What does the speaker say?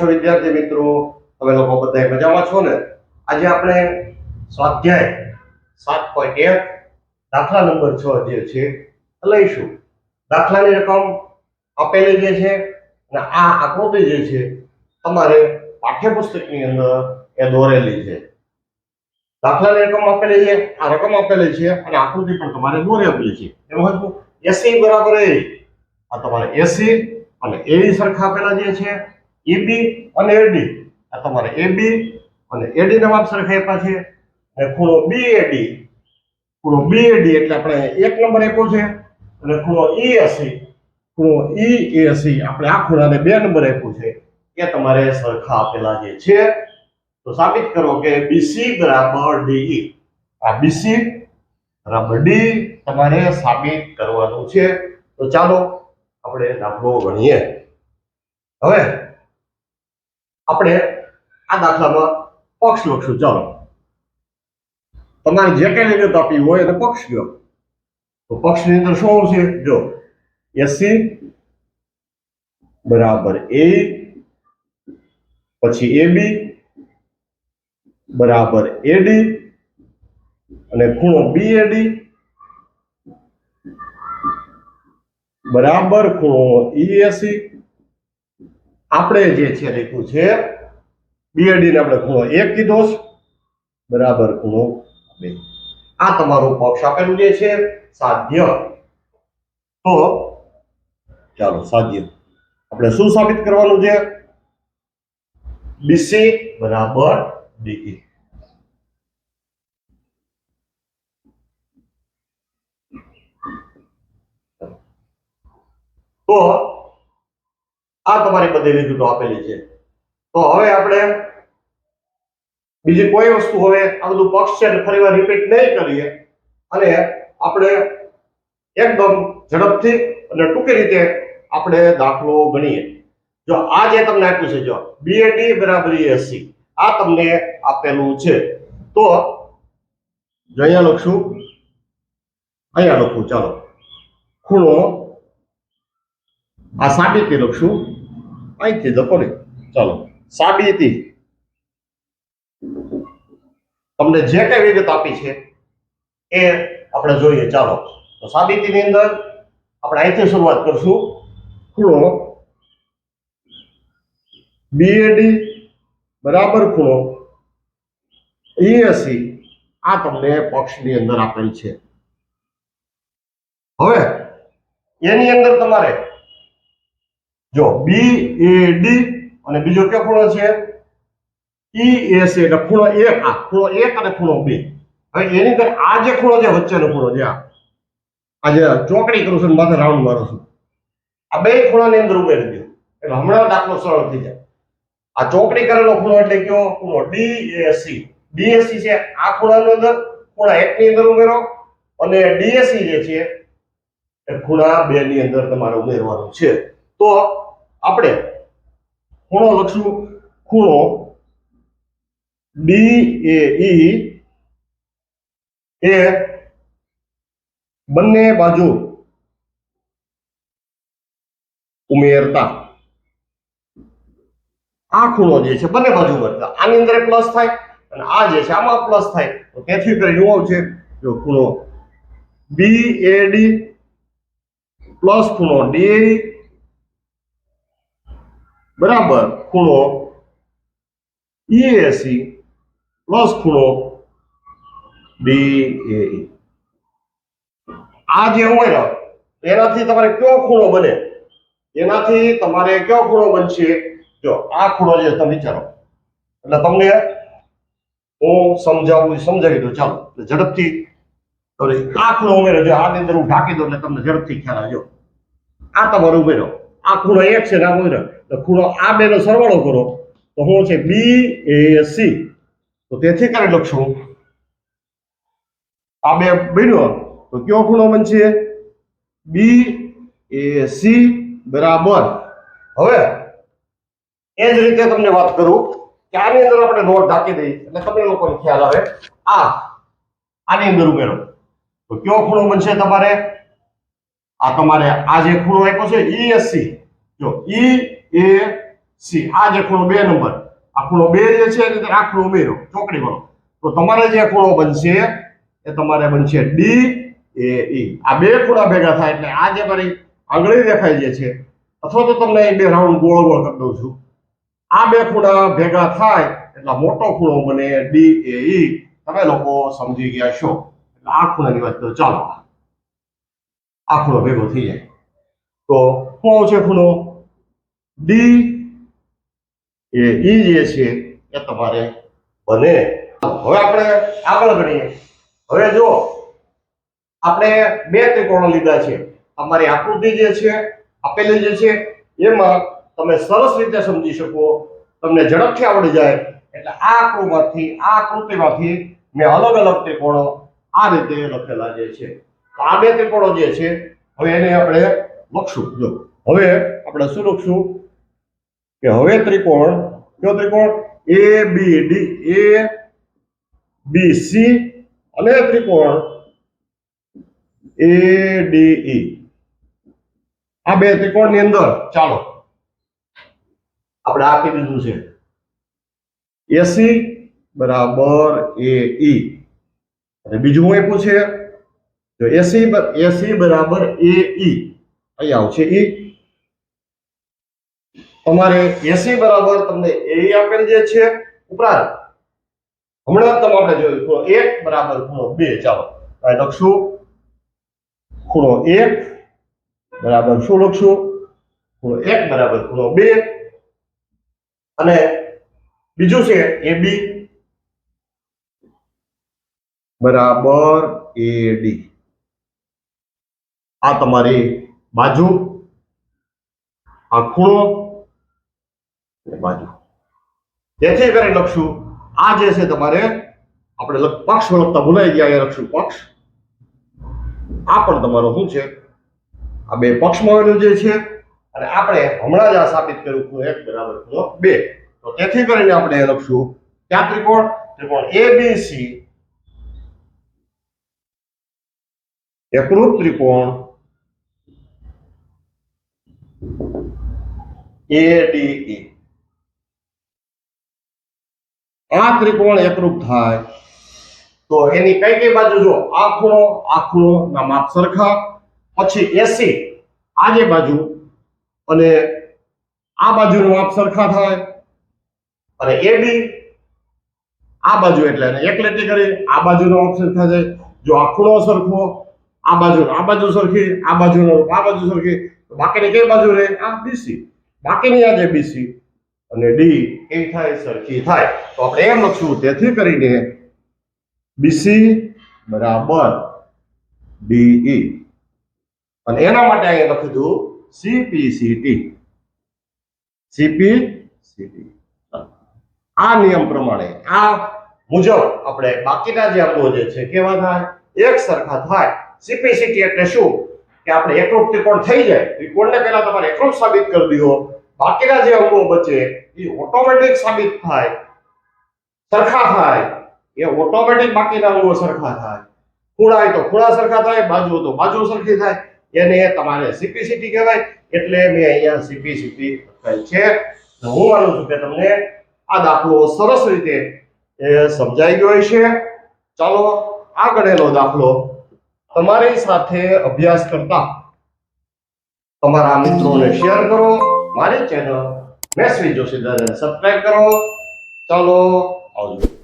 છો વિદ્યાર્થી મિત્રો? તમે લોકો બધા મજામાં છો ને? આજે આપણે સ્વાધ્યાય સાત પોઈન્ટ એક દાખલા નંબર છ જે છે લઈશું. દાખલાની રકમ આપેલી જે છે અને આ આકૃતિ જે છે તમારે પાઠ્યપુસ્તકની અંદર એ દોરેલી છે. દાખલાની રકમ આપેલી છે, આ રકમ આપેલી છે અને આકૃતિ પણ તમારે દોરેલી છે. એમાં હતું એસી બરાબર એ. આ તમારે એસી અને એ સરખા આપેલા જે છે એબી અને એડી આ તમારે એબી અને એડી ના માપ સરખા આપ્યા છે. અને ખૂણો બીએડી ખૂણો બીએડી એટલે આપણે એક નંબર આપ્યો છે. અને ખૂણો ઈ એસી ખૂણો ઈએસી આપણે આ ખૂણાને બે નંબર આપ્યો છે. એ તમારે સરખા આપેલા જે છે, તો સાબિત કરો કે બીસી બરાબર ડીઈ આ બીસી બરાબર ડી તમારે સાબિત કરવાનું છે. તો ચાલો આપણે દાખલો ગણીએ. હવે આપણે આ દાખલામાં પક્ષ લખશું. ચાલો. તમારે જે કઈ વિગત આપી હોય એને પક્ષ ગયો તો પક્ષની અંદર શું આવશે? જો એસી બરાબર એ પછી એ બી બરાબર એડી અને ખૂણો બી એડી બરાબર ખૂણો ઈએસી આપણે જે છે લખ્યું છે બીએડી ને આપણે ખૂણો એક કીધો બરાબર, ખૂણો બે. આ તમારું પક્ષ આપેલું જે છે, સાધ્ય. તો, ચાલો, સાધ્ય. આપણે શું સાબિત કરવાનું છે? બીસી બરાબર ડીઈ તો આ તમારી બધી વિગતો આપેલી છે. તો હવે આપણે બીજી કોઈ વસ્તુ હવે આ બધું પક્ષ છે ફરીવાર રિપીટ નહીં કરીએ. અને આપણે એકદમ ઝડપથી અને ટૂંકી રીતે આપણે દાખલો ગણીએ. જો આ જે તમને આપ્યું છે જો બીએડી બરાબર એસી આ તમને આપેલું છે. તો અહીંયા લખશું. અહીંયા લખું, ચાલો. ખૂણો આ સાબિતી લખશું. અહીંથી લખો ને. ચાલો. સાબિતી. તમને જે કઈ વિગત આપી છે, એ આપણે જોઈએ. ચાલો. તો સાબિતીની અંદર આપણે અહીંથી શરૂઆત કરશું. ખૂણો બીએડી બરાબર ખૂણો ઈએસી આ તમને પક્ષની અંદર આપેલ છે. હવે, એની અંદર તમારે જો બી એ ડી અને બીજો કયો ખૂણો છે? ઈ એ સી એટલે ખૂણો એક. આ ખૂણો એક અને ખૂણો બે. હવે એની અંદર આ જે ખૂણો છે, વચ્ચેનો ખૂણો છે, આ. આજે ચોકડી કરું છું માથે રાઉન્ડ મારું છું. આ બે ખૂણાની અંદર ઉમેરી દો. એટલે હમણાં દાખલો સરળ થઈ જાય. આ ચોકડી કરેલો ખૂણો એટલે કયો? ખૂણો ડી એ સી ડીએસી છે, આ ખૂણાની અંદર ખૂણા એક ની અંદર ઉમેરો અને ડીએસી જે છે, એ ખૂણા બે ની અંદર તમારે ઉમેરવાનું છે. તો આપણે ખૂણો લખશું ખૂણો ડી એ એ બંને બાજુ ઉમેરતા. આ ખૂણો જે છે બંને બાજુ ઉમેરતા. આની અંદર પ્લસ થાય અને આ જે છે આમાં પ્લસ થાય. તો તેથી કરી એવું છે જો ખૂણો બી એ ડી પ્લસ ખૂણો ડી બરાબર? ખૂણો ઈએસી પ્લસ ખૂણો એ આ જે હોય ને, એનાથી તમારે કયો ખૂણો બને? એનાથી તમારે કયો ખૂણો બનશે? જો, આ ખૂણો જે તમે વિચારો. એટલે તમને હું સમજાવું સમજાવી દઉં. ચાલો, એટલે ઝડપથી તમે આ ખૂણો ઉમેરો. જો આની અંદર હું ઢાંકી દઉં એટલે તમને ઝડપથી ખ્યાલ આવજો આ તમારો ઉમેરો. આ ખૂણો એક છે ને આ ઉમેરો. એટલે ખૂણો આ બેનો સરવાળો કરો, તો શું છે? બી એ સી તો તેથી કરી લખશું. આ બે બન્યો. તો કયો ખૂણો બનશે? બી એ સી બરાબર. હવે, એ જ રીતે તમને વાત કરું. કે આની અંદર આપણે નોટ ઢાંકી દઈએ, એટલે તમને લોકોને ખ્યાલ આવે. આ, આની અંદર ઉમેરો. તો કયો ખૂણો બનશે તમારે? આ તમારે આ જે ખૂણો આપ્યો છે ઈએસસી જો ઈ એ સી. આ જે ખૂણો બે નંબર, આ ખૂણો બે જે છે એટલે આ ખૂણો ઉમેરો, ચોકડી વાળો. તો તમારે જે ખૂણો બનશે, એ તમારે બનશે ડી એ ઈ. આ બે ખૂણા ભેગા થાય એટલે આ જે મારી આંગળી દેખાય જે છે, અથવા તો તમને બે રાઉન્ડ ગોળ ગોળ કરી દઉં છું. આ બે ખૂણા ભેગા થાય એટલે મોટો ખૂણો બને ડી એ ઈ. તમે લોકો સમજી ગયા છો. એટલે આ ખૂણાની વાત તો ચાલો. આ ખૂણો ભેગો થઈ જાય. તો શું આવશે ખૂણો? ડી એ ઈ જે છે એ તમારે બને. હવે આપણે આગળ ગણીએ હવે જો આપણે બે ત્રિકોણો લીધા છે. અમારી આકૃતિ જે છે, આપેલી જે છે, એમાં તમે સરસ રીતે સમજી શકો. તમને ઝડપથી આવડી જાય. એટલે આ આકૃતિમાંથી આ આકૃતિમાંથી મેં અલગ અલગ ત્રિકોણો આ રીતે લખેલા જે છે. આ બે ત્રિકોણો જે છે, હવે એને આપણે લખશું. જો, હવે આપણે શું લખશું? કે હવે ત્રિકોણ, કયો ત્રિકોણ? એ બી ડી એ બી સી અને ત્રિકોણ એ ડી ઈ આ બે ત્રિકોણની અંદર, ચાલો. આપણે આપી દીધું છે. એસી બરાબર એ ઈ અને બીજું હું આપ્યું છે? જો એસી એસી બરાબર એ ઈ અહીંયા આવશે ઈ તમારે એસી બરાબર તમને એ આપેલ જે છે, ઉપરાંત હમણાં તમે આપણે જોયું, ખૂણો એક બરાબર ખૂણો બે, ચાલો. અહીં લખશું. ખૂણો એક બરાબર શું લખશું? ખૂણો એક બરાબર ખૂણો બે. અને બીજું છે એ બી બરાબર એ ડી. આ તમારી બાજુ. આ ખૂણો બાજુ. તેથી કરી લખશું, આ જે છે તમારે, આપણે પક્ષ લખતા ભૂલાઈ ગયા એ લખશું પક્ષ. આ પણ તમારો શું છે? આ બે પક્ષમાં આવેલું જે છે, અને આપણે હમણાં જ આ સાબિત કર્યું ખૂણો એક, બરાબર ખૂણો બે. તો તેથી કરીને આપણે લખશું, ક્યાં ત્રિકોણ? ત્રિકોણ એ બી સી એકરૂપ ત્રિકોણ એ ડી ઈ આ ત્રિકોણ એકરૂપ થાય. તો એની કઈ કઈ બાજુ જો આ ખૂણો આ ખૂણો ના માપ સરખા. પછી એસી આજે બાજુ અને આ બાજુનું માપ સરખા થાય. અને એ બી આ બાજુ એટલે એને એક લીટી કરી, આ બાજુનો માપ સરખા થાય. જો આ ખૂણો સરખો, આ બાજુ આ બાજુ સરખી, આ બાજુનો, આ બાજુ સરખી. બાકીની કઈ બાજુ રહે? આ બીસી બાકીની આજે બીસી અને ડી એ થાય, સરખી થાય? તો આપણે એમ લખશું, તેથી કરીને બીસી બરાબર ડીઈ અને એના માટે અહીંયા લખી દઉં સીપીસીટી સીપીસીટી આ નિયમ પ્રમાણે, આ મુજબ આપણે બાકીના જે અંગો જે છે, કેવા થાય? એક સરખા થાય. સીપીસીટી એટલે શું? કે આપણે એકરૂપ ત્રિકોણ થઈ જાય. ત્રિકોણને પહેલા તમારે એકરૂપ સાબિત કરી દો બાકીના જે અંગો બચે એ ઓટોમેટિક સાબિત થાય, સરખા થાય. એ ઓટોમેટિક બાકીના અંગો સરખા થાય. ખૂણા તો ખૂણા સરખા થાય બાજુ તો બાજુ સરખી થાય. એને તમારે સીપીસીટી કહેવાય, એટલે મેં અહીંયા સીપીસીટી લખાય છે. હું માનું છું કે તમને આ દાખલો સરસ રીતે સમજાઈ ગયો છે ચાલો, આ ગણેલો દાખલો તમારી સાથે અભ્યાસ કરતા તમારા મિત્રોને શેર કરો. મારી ચેનલ મેસવી જોશી સબસ્ક્રાઈબ કરો. ચાલો આવજો.